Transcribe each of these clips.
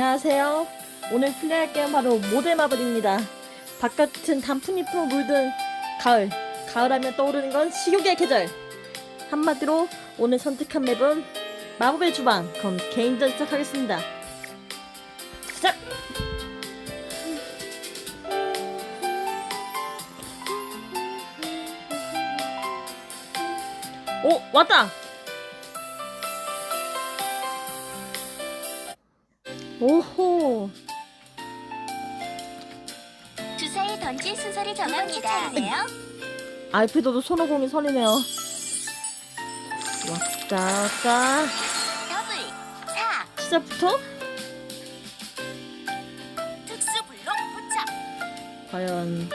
안녕하세요. 오늘 플레이할 게임 바로 모델 마블입니다. 바깥은 단풍잎으로 물든 가을. 가을하면 떠오르는 건 식욕의 계절. 한마디로 오늘 선택한 맵은 마법의 주방. 그럼 개인전 시작하겠습니다. 시작! 오 왔다! 오호 주사위 던질 순서를 정합니다. 알피도도 손오공이 선이네요. 왔다 왔다 더블 4 시작부터 특수 블록 포착 과연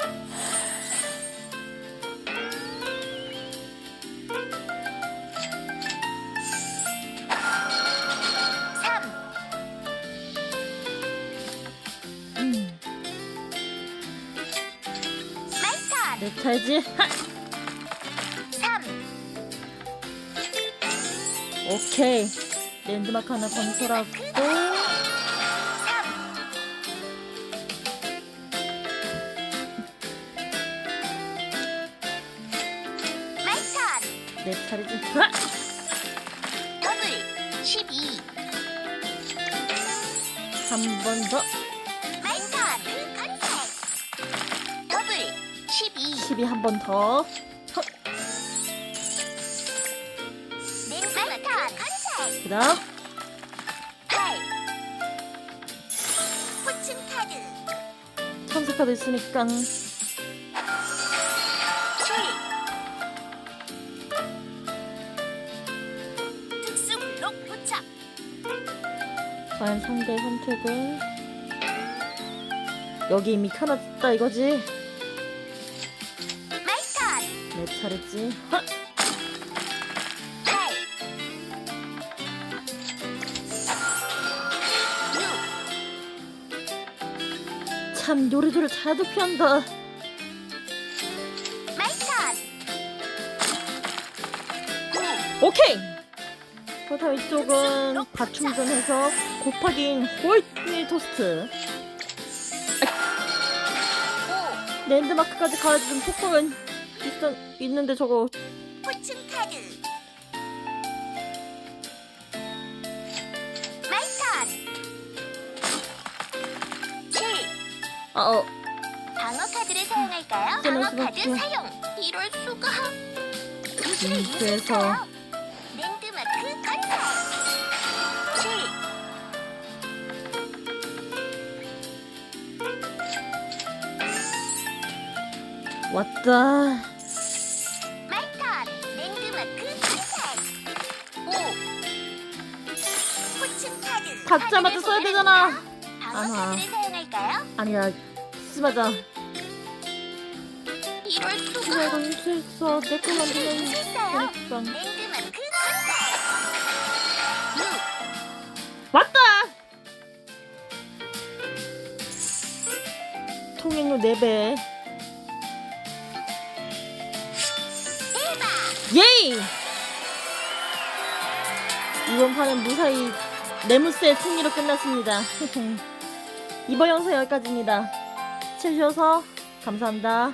차이지? 하! 3 오케이 랜드마크 하나 건설하고 3 마이 턴 내 차례지? 하! 더블 12 한 번 더 12 12 한 번 더. 그다음. 8 포춘 카드. 천사 카드 있으니까. 7 특수 블록 포착. 과연 상대 선택은? 여기 이미 켜놨다 이거지? 8참 노래들을 잘도 피한다. 6 마이턴 9 오케이. 그렇다면 이쪽은 과충전해서 곱하기 호이트 토스트. 아, 랜드마크까지 가야지 폭풍은 있어, 있는데 저거 5 포춘 카드 마이턴 7아 어. 방어 카드를 사용할까요? 방어 카드. 사용 이럴 수가 기술을 음? 랜드마크 컨셉 7 왔다. 카드를 써야 되잖아. 아하. 사용할까요? 아니야. 쓰마자. 이럴 수가. 되니까. 랜드마크 컨셉 6 왔다. 통행료 4배. 대박 예이! 이번 판은 무사히 네무스의 승리로 끝났습니다. 이번 영상 여기까지입니다. 시청해주셔서 감사합니다.